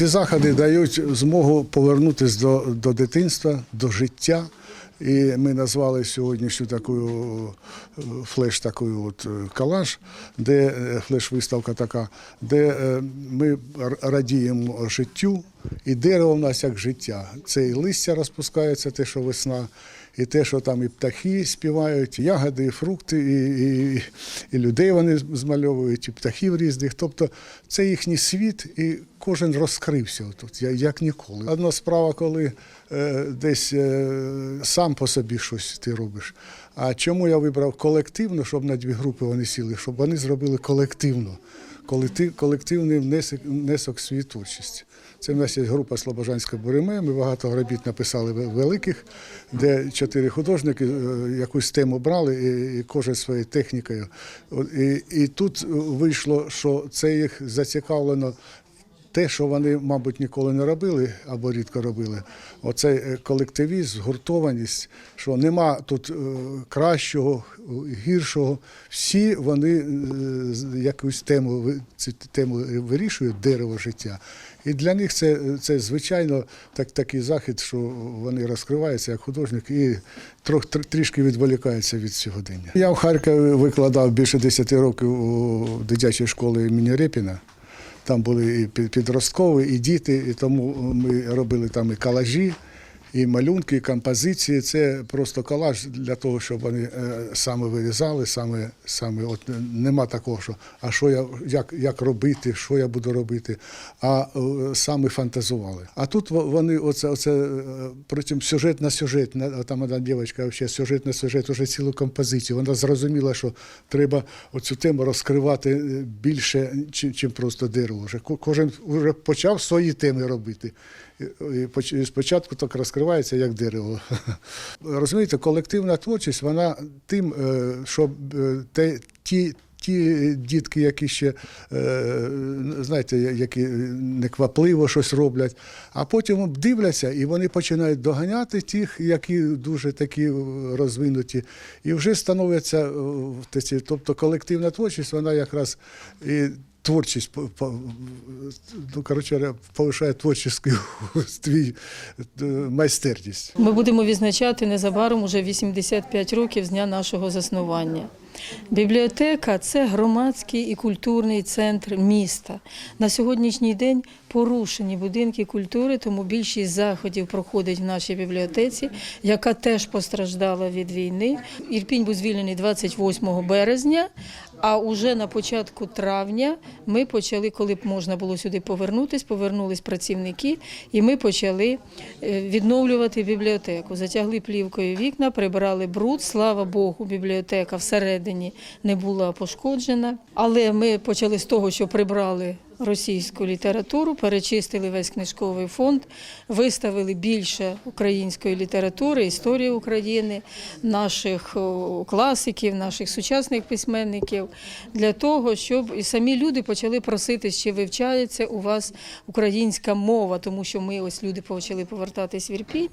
Ці заходи дають змогу повернутися до, до дитинства, до життя. І ми назвали сьогоднішню таку е, флеш, таку от е, колаж, де е, флеш-виставка така, де ми радіємо життю, і дерево в нас як життя. Це і листя розпускається, те, що весна, і те, що там і птахи співають, і ягоди, і фрукти, і, і, і людей вони змальовують, і птахів різних. Тобто це їхній світ, і кожен розкрився тут, як ніколи. Одна справа, коли е, десь е, сам по собі щось ти робиш. А чому я вибрав колективно, щоб на дві групи вони сіли, щоб вони зробили колективно. Колективний внесок, внесок свою творчість. Це в нас є група Слобожанська Буреме. Ми багато робіт написали великих, де чотири художники е, якусь тему брали, і кожен своєю технікою. І, і тут вийшло, що це їх зацікавлено те, що вони, мабуть, ніколи не робили або рідко робили, оцей е, колективізм, згуртованість, що нема тут е, кращого, гіршого. Всі вони е, якусь тему цю тему вирішують дерево життя. І для них це, це звичайно так, такий захід, що вони розкриваються як художник і трох, тр- трішки відволікаються від сьогодення. Я в Харкові викладав більше 10 років у дитячій школі імені Репіна. Там були і пі- підросткові, і діти, і тому ми робили там і колажі, і малюнки, і композиції. Це просто колаж для того, щоб вони е, саме вирізали, саме, саме от е, нема такого, що а що я як, як робити, що я буду робити, а е, саме фантазували. А тут вони оце, оце причому сюжет на сюжет. Там одна дівчинка взагалі сюжет на сюжет, уже цілу композицію. Вона зрозуміла, що треба оцю тему розкривати більше, чим просто дерево. Кожен вже почав свої теми робити. І- і поч- і спочатку так розкривається як дерево. Розумієте, колективна творчість, вона тим, е, що е, ті. Ті дітки, які ще, е, знаєте, які неквапливо щось роблять, а потім дивляться і вони починають доганяти тих, які дуже такі розвинуті, і вже становляться. Тобто колективна творчість, вона якраз і по- ну, коротше, повишає творчість твій е, майстерність. Ми будемо відзначати незабаром уже 85 років з дня нашого заснування. Бібліотека це громадський і культурний центр міста. На сьогоднішній день порушені будинки культури, тому більшість заходів проходить в нашій бібліотеці, яка теж постраждала від війни. Ірпінь був звільнений 28 березня, а уже на початку травня ми почали, коли б можна було сюди повернутись, повернулись працівники, і ми почали е, відновлювати бібліотеку. Затягли плівкою вікна, прибрали бруд. Слава Богу, бібліотека всередині не була пошкоджена. Але ми почали з того, що прибрали. Російську літературу перечистили весь книжковий фонд, виставили більше української літератури, історії України, наших класиків, наших сучасних письменників для того, щоб і самі люди почали просити, чи вивчається у вас українська мова, тому що ми ось люди почали повертатись в Ірпінь,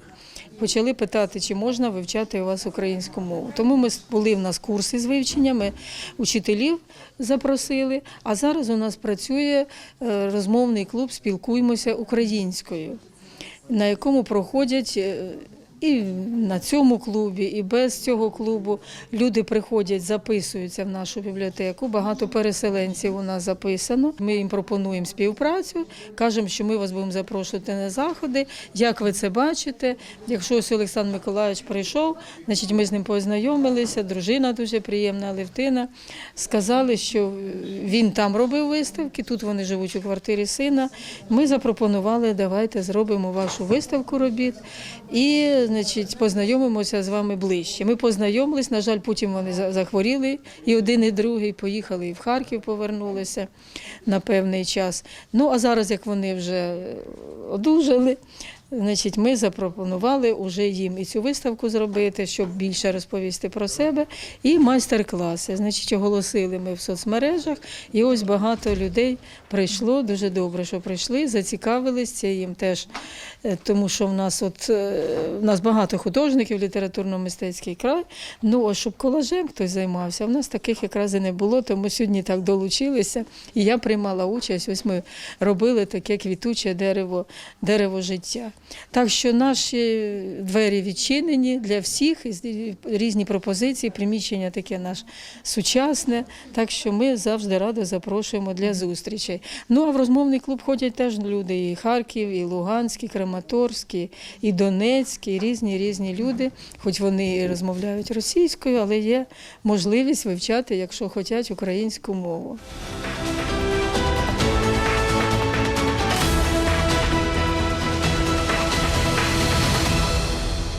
почали питати, чи можна вивчати у вас українську мову. Тому ми були в нас курси з вивчення, ми учителів запросили. А зараз у нас працює розмовний клуб Спілкуємося українською, на якому проходять. І на цьому клубі, і без цього клубу люди приходять, записуються в нашу бібліотеку. Багато переселенців у нас записано. Ми їм пропонуємо співпрацю, кажемо, що ми вас будемо запрошувати на заходи. Як ви це бачите? Якщо ось Олександр Миколаївич прийшов, значить ми з ним познайомилися. Дружина дуже приємна, Левтина. Сказали, що він там робив виставки. Тут вони живуть у квартирі сина. Ми запропонували, давайте зробимо вашу виставку робіт і, значить, познайомимося з вами ближче. Ми познайомились. На жаль, потім вони захворіли, і один, і другий поїхали і в Харків, повернулися на певний час. Ну а зараз, як вони вже одужали, Значить, ми запропонували уже їм і цю виставку зробити, щоб більше розповісти про себе, і майстер-класи. Значить, оголосили ми в соцмережах, і ось багато людей прийшло. Дуже добре, що прийшли, зацікавилися їм теж, е, тому що в нас от е, в нас багато художників, літературно-мистецький край. Ну, а щоб колажем хтось займався, в нас таких якраз і не було, тому сьогодні так долучилися. І я приймала участь. Ось ми робили таке квітуче дерево, дерево життя. Так що наші двері відчинені для всіх, різні пропозиції, приміщення таке наш сучасне. Так що ми завжди радо запрошуємо для зустрічей. Ну а в розмовний клуб ходять теж люди, і Харків, і Луганськ, і Краматорськ, і- і Донецьк, і різні різні люди, хоч вони і розмовляють російською, але є можливість вивчати, якщо хочуть, українську мову.